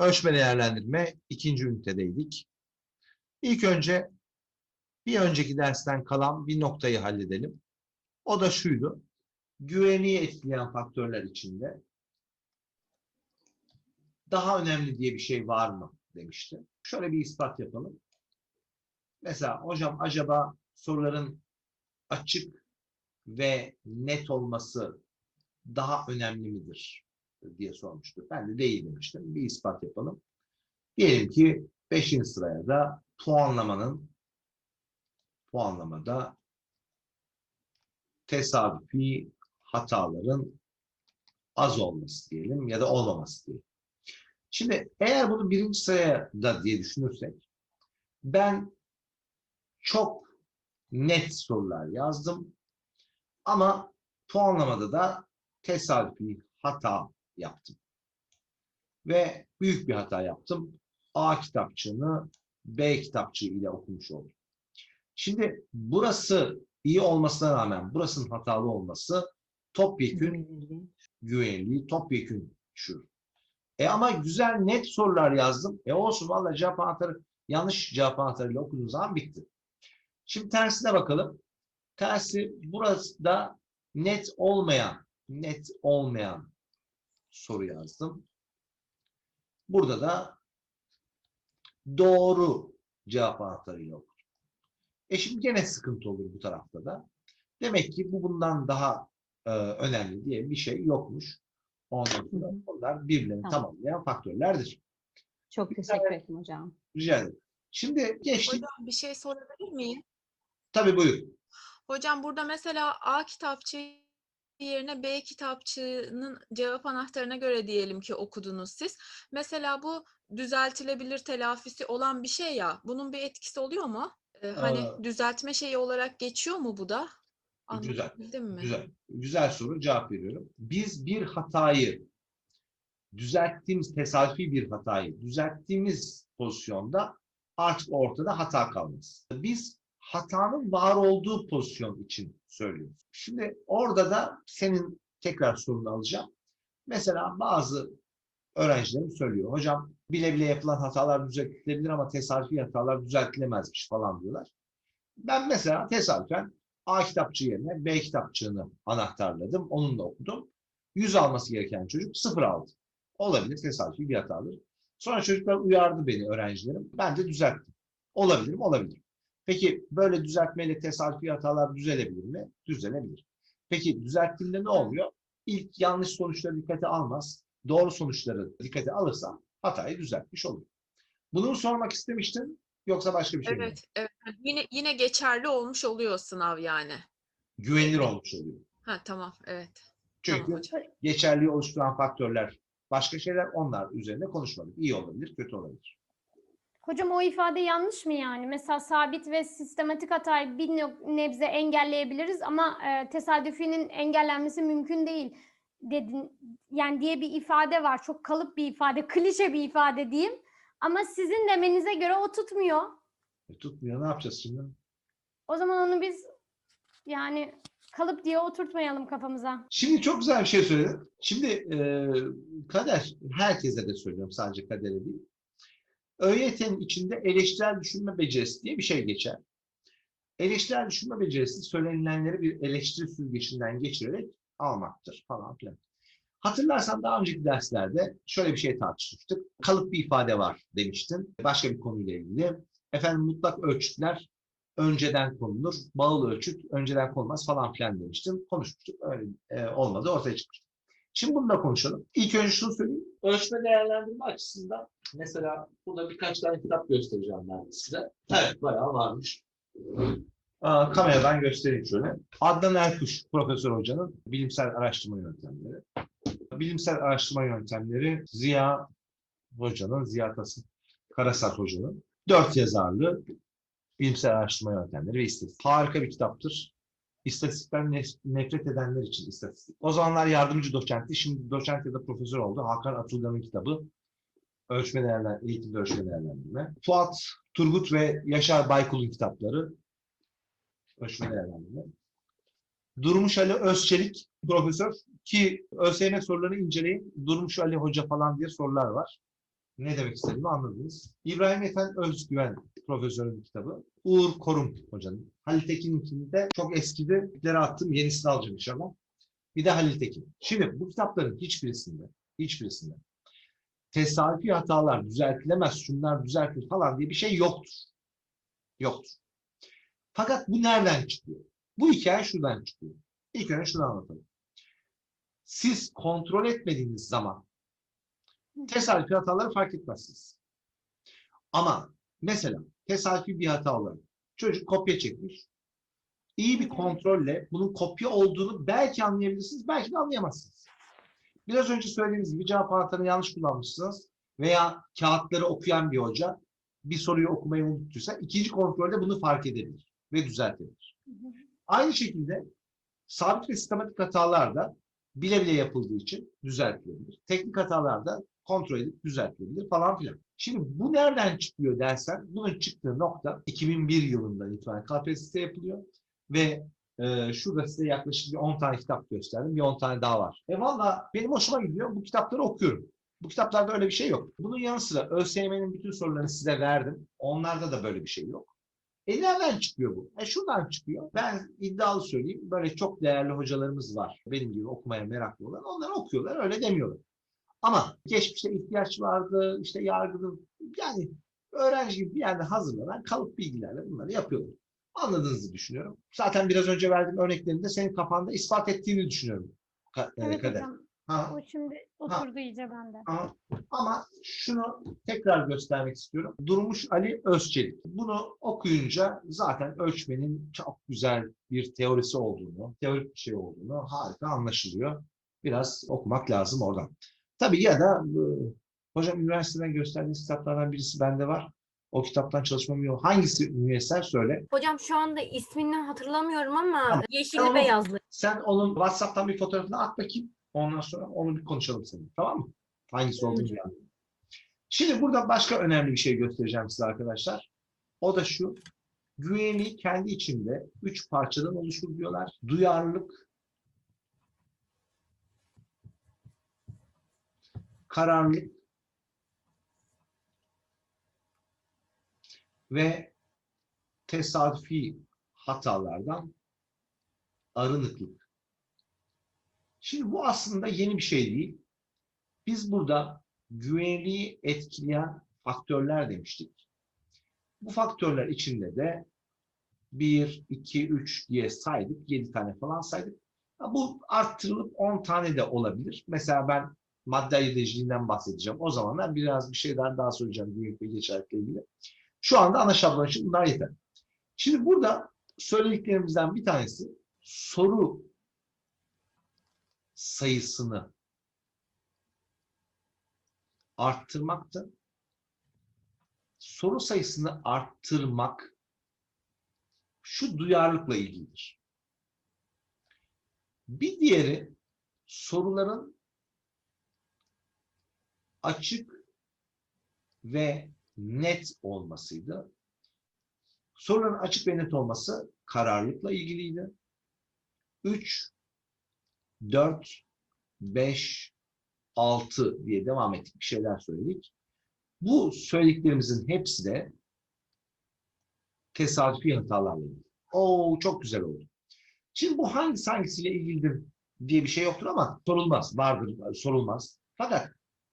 Ölçme değerlendirme ikinci ünitedeydik. İlk önce bir önceki dersten kalan bir noktayı halledelim. O da şuydu. Güveni etkileyen faktörler içinde daha önemli diye bir şey var mı demişti. Şöyle bir ispat yapalım. Mesela hocam acaba soruların açık ve net olması daha önemli midir diye sormuştu. Ben de değil demiştim. Bir ispat yapalım. Diyelim ki 5. sıraya da puanlamanın puanlamada tesadüfi hataların az olması diyelim ya da olmaması diyelim. Şimdi eğer bunu birinci sıraya da diye düşünürsek ben çok net sorular yazdım ama puanlamada da tesadüfi hata yaptım. Ve büyük bir hata yaptım. A kitapçığını B kitapçığı ile okumuş oldum. Şimdi burası iyi olmasına rağmen burasının hatalı olması topyekün güvenliği topyekün şu. E ama güzel net sorular yazdım. E olsun valla cevap anahtarı yanlış cevap anahtarıyla okuduğun zaman bitti. Şimdi tersine bakalım. Tersi burası da net olmayan net olmayan soru yazdım. Burada da doğru cevap anahtarıyla okudum. E şimdi gene sıkıntı olur bu tarafta da. Demek ki bu bundan daha e, önemli diye bir şey yokmuş. Ondan bunlar birbirlerini Tamam. tamamlayan faktörlerdir. Çok teşekkür ederim hocam. Rica ederim. Şimdi geçtik. Hocam bir şey sorabilir miyim? Tabii buyur. Hocam burada mesela A kitapçığı yerine B kitapçığının cevap anahtarına göre diyelim ki okudunuz siz. Mesela bu düzeltilebilir telafisi olan bir şey ya. Bunun bir etkisi oluyor mu? Ee, hani Aa. düzeltme şeyi olarak geçiyor mu bu da? Güzel, mi? Güzel. Güzel soru. Cevap veriyorum. Biz bir hatayı düzelttiğimiz tesadüfi bir hatayı düzelttiğimiz pozisyonda artık ortada hata kalmaz. Biz hatanın var olduğu pozisyon için söylüyoruz. Şimdi orada da senin tekrar sorunu alacağım. Mesela bazı öğrencilerim söylüyor. Hocam bile bile yapılan hatalar düzeltilebilir ama tesadüfi hatalar düzeltilemezmiş falan diyorlar. Ben mesela tesadüfen A kitapçığı yerine B kitapçığını anahtarladım. Onunla okudum. 100 alması gereken çocuk 0 aldı. Olabilir tesadüfi bir hatadır. Sonra çocuklar uyardı beni öğrencilerim. Ben de düzelttim. Olabilir mi? Peki böyle düzeltmeyle tesadüfi hatalar düzelebilir mi? Düzelebilir. Peki düzelttiğimde ne oluyor? İlk yanlış sonuçları dikkate almaz. Doğru sonuçları dikkate alırsam hatayı düzeltmiş olurum. Bunu sormak istemiştin yoksa başka bir şey mi? Evet, evet. Yine yine geçerli olmuş oluyor sınav yani. Güvenilir olmuş oluyor. Ha tamam, evet. Çünkü Tamam hocam. geçerliği oluşturan faktörler başka şeyler onlar üzerine konuşmadık. İyi olabilir, kötü olabilir. Hocam o ifade yanlış mı yani? Mesela sabit ve sistematik hatayı bir nebze engelleyebiliriz ama e, tesadüfinin engellenmesi mümkün değil dedin. Yani diye bir ifade var. Çok kalıp bir ifade, klişe bir ifade diyeyim. Ama sizin demenize göre o tutmuyor. E, tutmuyor ne yapacağız şimdi? O zaman onu biz yani kalıp diye oturtmayalım kafamıza. Şimdi çok güzel bir şey söyledin. Şimdi e, kader, herkese de söylüyorum sadece kadere değil. ÖYT'nin içinde eleştirel düşünme becerisi diye bir şey geçer. Eleştirel düşünme becerisi söylenilenleri bir eleştiri süzgecinden geçirerek almaktır falan filan. Hatırlarsan daha önceki derslerde şöyle bir şey tartışmıştık. Kalıp bir ifade var demiştin. Başka bir konuyla ilgili. Efendim mutlak ölçütler önceden konulur. Bağıl ölçüt önceden konulmaz falan filan demiştim. Konuşmuştuk. Öyle e, olmadı. Ortaya çıkmıştı. Şimdi bunu da konuşalım. İlk önce şunu söyleyeyim. Ölçme değerlendirme açısından mesela burada birkaç tane kitap göstereceğim ben size. Evet bayağı varmış. Aa, kameradan göstereyim şöyle. Adnan Erkuş Profesör Hoca'nın bilimsel araştırma yöntemleri. Bilimsel araştırma yöntemleri Ziya Hoca'nın, Ziya Tasım Karasat Hoca'nın dört yazarlı bilimsel araştırma yöntemleri ve istatistik. Harika bir kitaptır. İstatistikten nef- nefret edenler için istatistik. O zamanlar yardımcı doçentti. Şimdi doçent ya da profesör oldu. Hakan Atılgan'ın kitabı. Ölçme değerler, eğitimde ölçme değerlendirme. Fuat Turgut ve Yaşar Baykul'un kitapları. Ölçme değerlendirme. Durmuş Ali Özçelik profesör ki ÖSYM sorularını inceleyin. Durmuş Ali Hoca falan diye sorular var. Ne demek istediğimi anladınız. İbrahim Ethem Özgüven profesörün kitabı. Uğur Korum hocanın. Halil Tekin'inkini de çok eskidi. Bitlere attım. Yenisini alacağım inşallah. Bir de Halil Tekin. Şimdi bu kitapların hiçbirisinde, hiçbirisinde tesadüfi hatalar düzeltilemez, şunlar düzeltilir falan diye bir şey yoktur. Yoktur. Fakat bu nereden çıkıyor? Bu hikaye şuradan çıkıyor. İlk önce şunu anlatalım. Siz kontrol etmediğiniz zaman tesadüfi hataları fark etmezsiniz. Ama mesela tesadüfi bir hata olarak çocuk kopya çekmiş. İyi bir kontrolle bunun kopya olduğunu belki anlayabilirsiniz, belki de anlayamazsınız. Biraz önce söylediğimiz gibi cevap anahtarını yanlış kullanmışsınız veya kağıtları okuyan bir hoca bir soruyu okumayı unuttuysa ikinci kontrolde bunu fark edebilir ve düzeltebilir. Aynı şekilde sabit ve sistematik hatalar da bile bile yapıldığı için düzeltilebilir. Teknik hatalar da kontrol edip düzeltilebilir falan filan. Şimdi bu nereden çıkıyor dersen, bunun çıktığı nokta 2001 yılından itibaren KPSS yapılıyor ve e, şurada size yaklaşık bir 10 tane kitap gösterdim. Bir 10 tane daha var. E valla benim hoşuma gidiyor. Bu kitapları okuyorum. Bu kitaplarda öyle bir şey yok. Bunun yanı sıra ÖSYM'nin bütün sorularını size verdim. Onlarda da böyle bir şey yok. E nereden çıkıyor bu? E şuradan çıkıyor. Ben iddialı söyleyeyim. Böyle çok değerli hocalarımız var. Benim gibi okumaya meraklı olan. Onlar okuyorlar. Öyle demiyorlar. Ama geçmişte ihtiyaç vardı. işte yargının yani öğrenci gibi bir yerde hazırlanan kalıp bilgilerle bunları yapıyorlar. Anladığınızı düşünüyorum. Zaten biraz önce verdiğim örneklerini de senin kafanda ispat ettiğini düşünüyorum. Ka- e, Evet Kader. hocam. Ha. O şimdi oturdu iyice bende. Ama, ama şunu tekrar göstermek istiyorum. Durmuş Ali Özçelik. Bunu okuyunca zaten ölçmenin çok güzel bir teorisi olduğunu, teorik bir şey olduğunu harika anlaşılıyor. Biraz okumak lazım oradan. Tabii ya da hocam üniversiteden gösterdiğiniz kitaplardan birisi bende var. O kitaptan çalışmam yok. Hangisi müyesser söyle. Hocam şu anda ismini hatırlamıyorum ama Tamam. yeşilli Tamam. beyazlı. Sen onun WhatsApp'tan bir fotoğrafını at bakayım. Ondan sonra onu bir konuşalım seninle. Tamam mı? Hangisi olduğunu yani. Şimdi burada başka önemli bir şey göstereceğim size arkadaşlar. O da şu. Güvenliği kendi içinde üç parçadan oluşur diyorlar. Duyarlılık, kararlılık ve tesadüfi hatalardan arınıklık. Şimdi bu aslında yeni bir şey değil. Biz burada güvenliği etkileyen faktörler demiştik. Bu faktörler içinde de 1, 2, 3 diye saydık. 7 tane falan saydık. Bu arttırılıp 10 tane de olabilir. Mesela ben madde ayırıcılığından bahsedeceğim. O zamanlar biraz bir şeyler daha söyleyeceğim güvenlik ve geçerlikle ilgili. Şu anda ana şablon için bunlar yeter. Şimdi burada söylediklerimizden bir tanesi soru sayısını arttırmaktı. Soru sayısını arttırmak şu duyarlılıkla ilgilidir. Bir diğeri soruların açık ve net olmasıydı. Soruların açık ve net olması kararlılıkla ilgiliydi. 3, 4, 5, 6 diye devam ettik. Bir şeyler söyledik. Bu söylediklerimizin hepsi de tesadüfi hatalarla ilgili. Oo çok güzel oldu. Şimdi bu hangisi hangisiyle ilgilidir diye bir şey yoktur ama sorulmaz. Vardır, sorulmaz. Fakat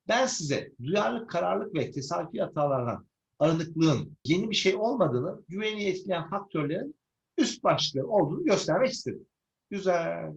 ben size duyarlılık, kararlılık ve tesadüfi hatalardan arınıklığın yeni bir şey olmadığını, güvenliği etkileyen faktörlerin üst başlıkları olduğunu göstermek istedim. Güzel.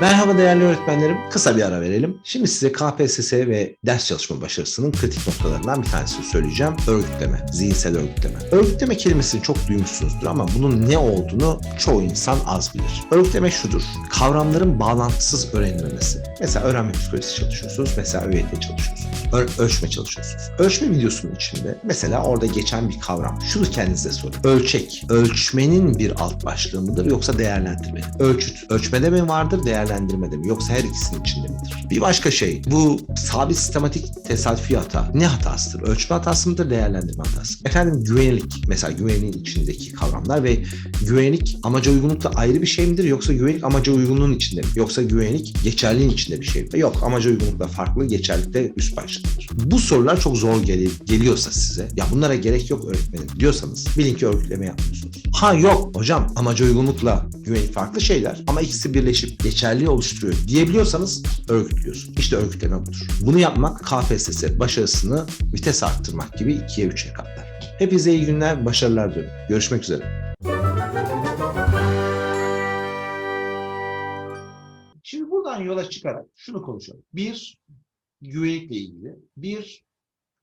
Merhaba değerli öğretmenlerim. Kısa bir ara verelim. Şimdi size KPSS ve ders çalışma başarısının kritik noktalarından bir tanesini söyleyeceğim. Örgütleme, zihinsel örgütleme. Örgütleme kelimesini çok duymuşsunuzdur ama bunun ne olduğunu çoğu insan az bilir. Örgütleme şudur. Kavramların bağlantısız öğrenilmesi. Mesela öğrenme psikolojisi çalışıyorsunuz, mesela ÖYT çalışıyorsunuz. Ö- ölçme çalışıyorsunuz. Ölçme videosunun içinde mesela orada geçen bir kavram. Şunu kendinize sorun. Ölçek. Ölçmenin bir alt başlığı mıdır yoksa değerlendirme? Ölçüt. Ölçmede mi vardır, değer değerlendirmede mi yoksa her ikisinin içinde midir? Bir başka şey bu sabit sistematik tesadüfi hata ne hatasıdır? Ölçme hatası mıdır değerlendirme hatası? Efendim güvenlik mesela güvenliğin içindeki kavramlar ve güvenlik amaca uygunlukla ayrı bir şey midir yoksa güvenlik amaca uygunluğun içinde mi? Yoksa güvenlik geçerliğin içinde bir şey mi? Yok amaca uygunlukla farklı geçerlikte üst başlıktır. Bu sorular çok zor gel- geliyorsa size ya bunlara gerek yok öğretmenim diyorsanız bilin ki örgütleme yapmıyorsunuz. Ha yok hocam amaca uygunlukla güvenlik farklı şeyler ama ikisi birleşip geçerliği oluşturuyor diyebiliyorsanız örgütlüyorsun. İşte örgütleme budur. Bunu yapmak KPSS başarısını vites arttırmak gibi ikiye üçe katlar. Hepinize iyi günler, başarılar diliyorum. Görüşmek üzere. Şimdi buradan yola çıkarak şunu konuşalım. Bir, güvenlikle ilgili. Bir,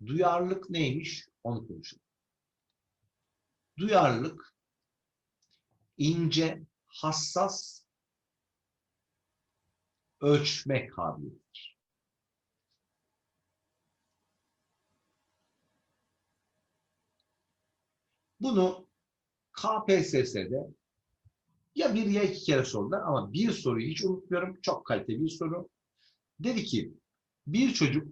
duyarlılık neymiş onu konuşalım. Duyarlılık, ince, hassas ölçme kabiliyetidir. Bunu KPSS'de ya bir ya iki kere sordular ama bir soruyu hiç unutmuyorum. Çok kaliteli bir soru. Dedi ki bir çocuk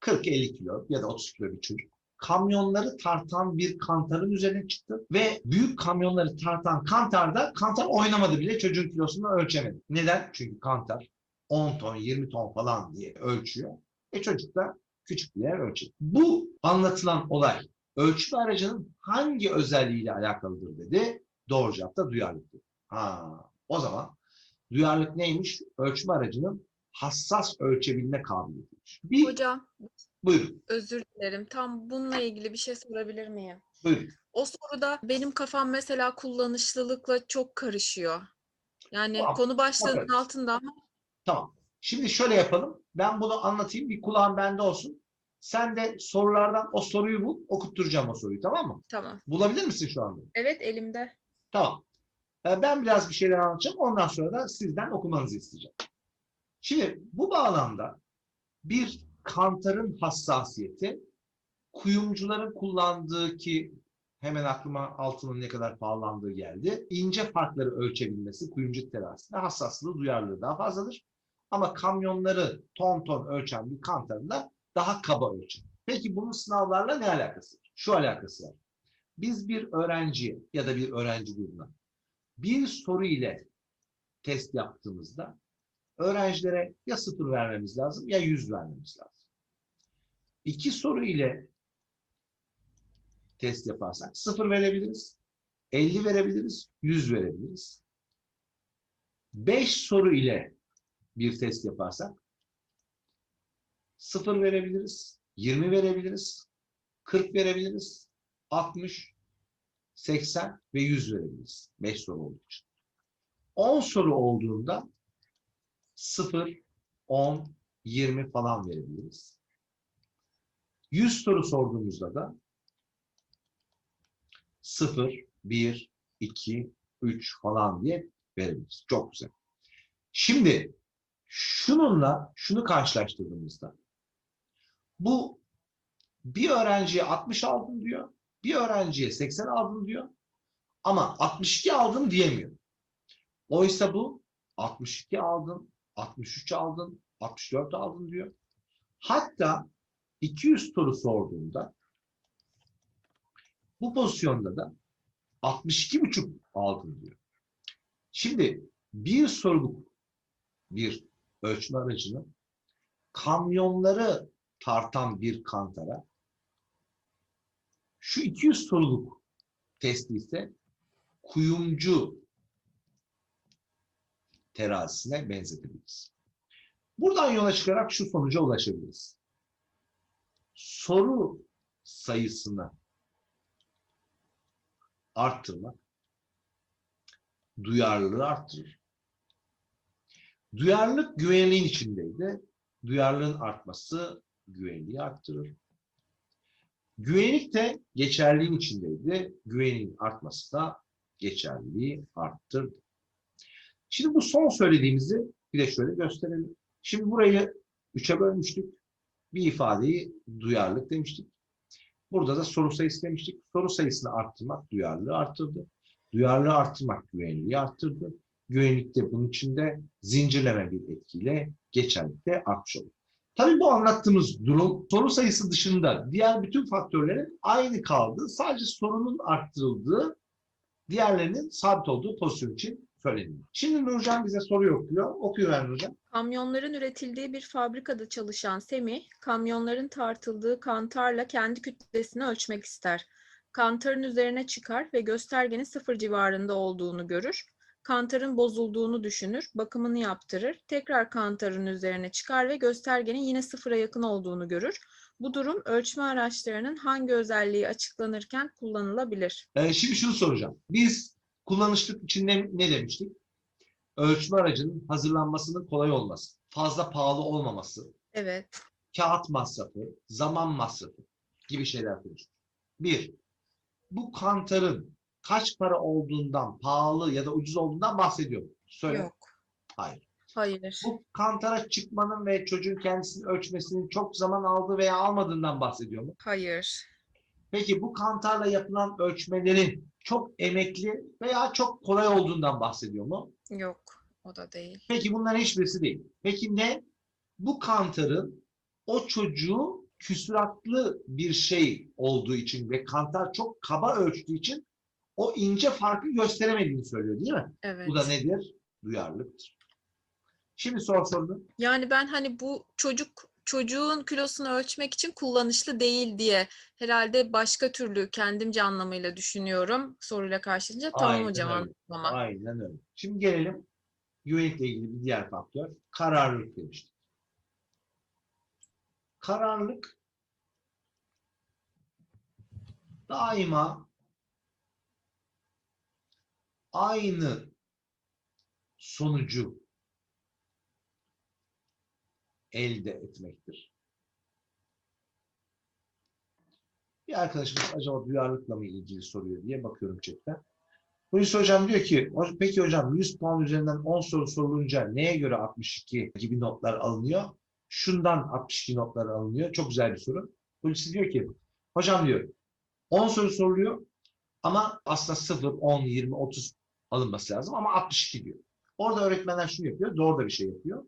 40-50 kilo ya da 30 kilo bir çocuk kamyonları tartan bir kantarın üzerine çıktı ve büyük kamyonları tartan kantarda kantar oynamadı bile çocuğun kilosunu ölçemedi. Neden? Çünkü kantar 10 ton 20 ton falan diye ölçüyor. E çocuk da küçük bir yer ölçüyor. Bu anlatılan olay ölçme aracının hangi özelliğiyle alakalıdır dedi. Doğru cevap da duyarlılıktır. Ha, o zaman duyarlılık neymiş? Ölçme aracının hassas ölçebilme kabiliyetiymiş. Bir, Hocam buyurun, özür dilerim. Tam bununla ilgili bir şey sorabilir miyim? buyurun. O soruda benim kafam mesela kullanışlılıkla çok karışıyor. Yani Tamam, konu başlığının bakarız. altında ama Tamam. Şimdi şöyle yapalım. Ben bunu anlatayım. Bir kulağın bende olsun. Sen de sorulardan o soruyu bul. Okutturacağım o soruyu. Tamam mı? tamam. Bulabilir misin şu anda? Evet elimde. Tamam. Ee, Ben biraz bir şeyler anlatacağım. Ondan sonra da sizden okumanızı isteyeceğim. Şimdi bu bağlamda bir kantarın hassasiyeti kuyumcuların kullandığı ki hemen aklıma altının ne kadar pahalandığı geldi. İnce farkları ölçebilmesi kuyumcu terazisinde hassaslığı, duyarlılığı daha fazladır. Ama kamyonları ton ton ölçen bir kantarın da daha kaba ölçer. Peki bunun sınavlarla ne alakası var? Şu alakası var. Biz bir öğrenciye ya da bir öğrenci grubuna bir soru ile test yaptığımızda öğrencilere ya sıfır vermemiz lazım ya yüz vermemiz lazım. İki soru ile test yaparsak sıfır verebiliriz, 50 verebiliriz, 100 verebiliriz. Beş soru ile bir test yaparsak sıfır verebiliriz, 20 verebiliriz, 40 verebiliriz, 60, 80 ve 100 verebiliriz. 5 soru olduğu için. 10 soru olduğunda 0, 10, 20 falan verebiliriz. 100 soru sorduğumuzda da 0, 1, 2, 3 falan diye verebiliriz. Çok güzel. Şimdi şununla şunu karşılaştırdığımızda bu bir öğrenciye 60 aldım diyor, bir öğrenciye 80 aldım diyor ama 62 aldım diyemiyor. Oysa bu 62 aldın, 63 aldın, 64 aldın diyor. Hatta 200 soru sorduğunda bu pozisyonda da 62,5 aldın diyor. Şimdi bir soruluk bir ölçme aracının kamyonları tartan bir kantara şu 200 soruluk testi ise kuyumcu terazisine benzetebiliriz. Buradan yola çıkarak şu sonuca ulaşabiliriz. Soru sayısını arttırmak duyarlılığı arttırır. Duyarlılık güvenliğin içindeydi. Duyarlılığın artması güvenliği arttırır. Güvenlik de geçerliğin içindeydi. Güvenliğin artması da geçerliliği arttırdı. Şimdi bu son söylediğimizi bir de şöyle gösterelim. Şimdi burayı üçe bölmüştük. Bir ifadeyi duyarlılık demiştik. Burada da soru sayısı demiştik. Soru sayısını arttırmak duyarlılığı arttırdı. Duyarlılığı arttırmak güvenliği arttırdı. Güvenlikte bunun içinde zincirleme bir etkiyle geçerlilikte artmış olur. Tabii bu anlattığımız durum soru sayısı dışında diğer bütün faktörlerin aynı kaldığı, sadece sorunun arttırıldığı, diğerlerinin sabit olduğu pozisyon için söyleniyor. Şimdi Nurcan bize soru okuyor. Okuyor Nurcan. Kamyonların üretildiği bir fabrikada çalışan Semih, kamyonların tartıldığı kantarla kendi kütlesini ölçmek ister. Kantarın üzerine çıkar ve göstergenin sıfır civarında olduğunu görür. Kantarın bozulduğunu düşünür, bakımını yaptırır. Tekrar kantarın üzerine çıkar ve göstergenin yine sıfıra yakın olduğunu görür. Bu durum ölçme araçlarının hangi özelliği açıklanırken kullanılabilir? Ee, şimdi şunu soracağım. Biz kullanışlık için ne, ne demiştik? Ölçme aracının hazırlanmasının kolay olması, fazla pahalı olmaması, Evet, kağıt masrafı, zaman masrafı gibi şeyler konuştuk. Bir, bu kantarın kaç para olduğundan, pahalı ya da ucuz olduğundan bahsediyor. Söyle. yok, Hayır. hayır, Bu kantara çıkmanın ve çocuğun kendisini ölçmesinin çok zaman aldığı veya almadığından bahsediyor mu? hayır, Peki bu kantarla yapılan ölçmelerin çok emekli veya çok kolay olduğundan bahsediyor mu? yok, o da değil. Peki bunların hiçbirisi değil. Peki ne? Bu kantarın o çocuğu küsuratlı bir şey olduğu için ve kantar çok kaba ölçtüğü için o ince farkı gösteremediğini söylüyor değil mi? Evet. Bu da nedir? Duyarlılıktır. Şimdi sor sorunu. Yani ben hani bu çocuk çocuğun kilosunu ölçmek için kullanışlı değil diye herhalde başka türlü kendimce anlamıyla düşünüyorum soruyla karşılaşınca. Tamam Aynen hocam öyle. Aynen öyle. Şimdi gelelim güvenlikle ilgili bir diğer faktör. Kararlılık demiştik. Kararlılık daima aynı sonucu elde etmektir. Bir arkadaşımız acaba duyarlılıkla mı ilgili soruyor diye bakıyorum chatten. Hulusi Hocam diyor ki, "Ho- peki hocam 100 puan üzerinden 10 soru sorulunca neye göre 62 gibi notlar alınıyor? Şundan 62 notlar alınıyor. Çok güzel bir soru. Hulusi diyor ki, hocam diyor 10 soru soruluyor ama aslında 0, 10, 20, 30 alınması lazım ama 62 diyor. Orada öğretmenler şunu yapıyor, doğru da bir şey yapıyor.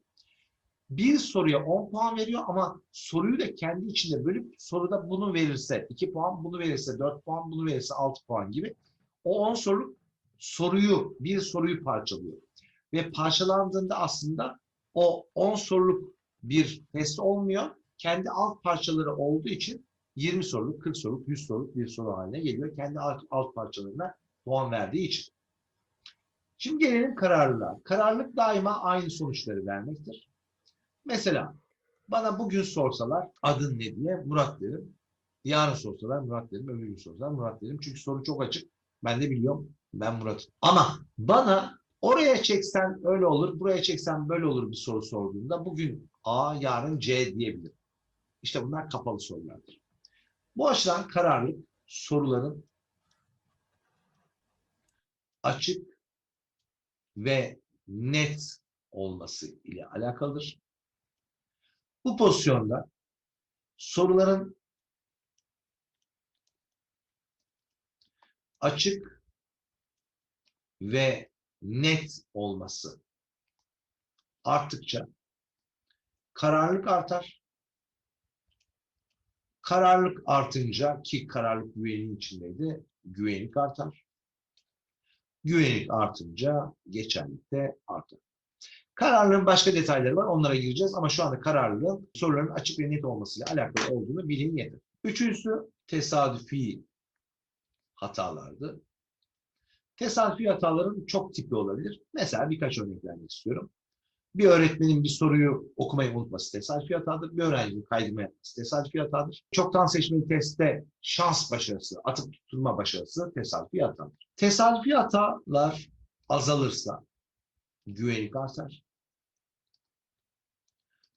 Bir soruya 10 puan veriyor ama soruyu da kendi içinde bölüp soruda bunu verirse 2 puan, bunu verirse 4 puan, bunu verirse 6 puan gibi o 10 soruluk soruyu, bir soruyu parçalıyor. Ve parçalandığında aslında o 10 soruluk bir test olmuyor. Kendi alt parçaları olduğu için 20 soruluk, 40 soruluk, 100 soruluk bir soru haline geliyor. Kendi alt, alt parçalarına puan verdiği için. Şimdi gelelim kararlılığa. Kararlılık daima aynı sonuçları vermektir. Mesela bana bugün sorsalar adın ne diye Murat derim. Yarın sorsalar Murat derim, öbür gün sorsalar Murat derim. Çünkü soru çok açık. Ben de biliyorum. Ben Murat. Ama bana oraya çeksen öyle olur, buraya çeksen böyle olur bir soru sorduğunda bugün A, yarın C diyebilirim. İşte bunlar kapalı sorulardır. Bu açıdan kararlılık soruların açık ve net olması ile alakalıdır. Bu pozisyonda soruların açık ve net olması arttıkça kararlılık artar. Kararlılık artınca ki kararlılık güvenin içindeydi, güvenlik artar. Güvenlik artınca geçerlilik de artar. Kararlılığın başka detayları var. Onlara gireceğiz ama şu anda kararlılığın soruların açık ve net olmasıyla alakalı olduğunu bilin yeter. Üçüncüsü tesadüfi hatalardı. Tesadüfi hataların çok tipi olabilir. Mesela birkaç örnek vermek istiyorum. Bir öğretmenin bir soruyu okumayı unutması tesadüfi hatadır. Bir öğrencinin kaydırma yapması tesadüfi hatadır. Çoktan seçmeli testte şans başarısı, atıp tutturma başarısı tesadüfi hatadır. Tesadüfi hatalar azalırsa güvenlik artar.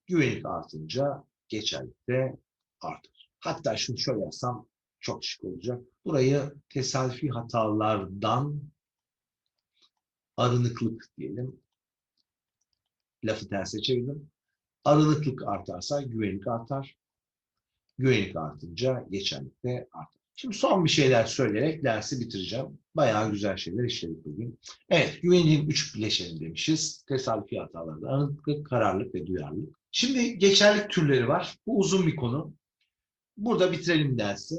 Güvenlik artınca geçerlik de artar. Hatta şunu şöyle yapsam çok şık olacak. Burayı tesadüfi hatalardan arınıklık diyelim. Lafı terse çevirdim. Arınıklık artarsa güvenlik artar. Güvenlik artınca geçerlik de artar. Şimdi son bir şeyler söyleyerek dersi bitireceğim. Bayağı güzel şeyler işledik bugün. Evet, güvenliğin üç bileşeni demişiz. Tesadüfi hatalardan arınıklık, kararlılık ve duyarlılık. Şimdi geçerlik türleri var. Bu uzun bir konu. Burada bitirelim dersi.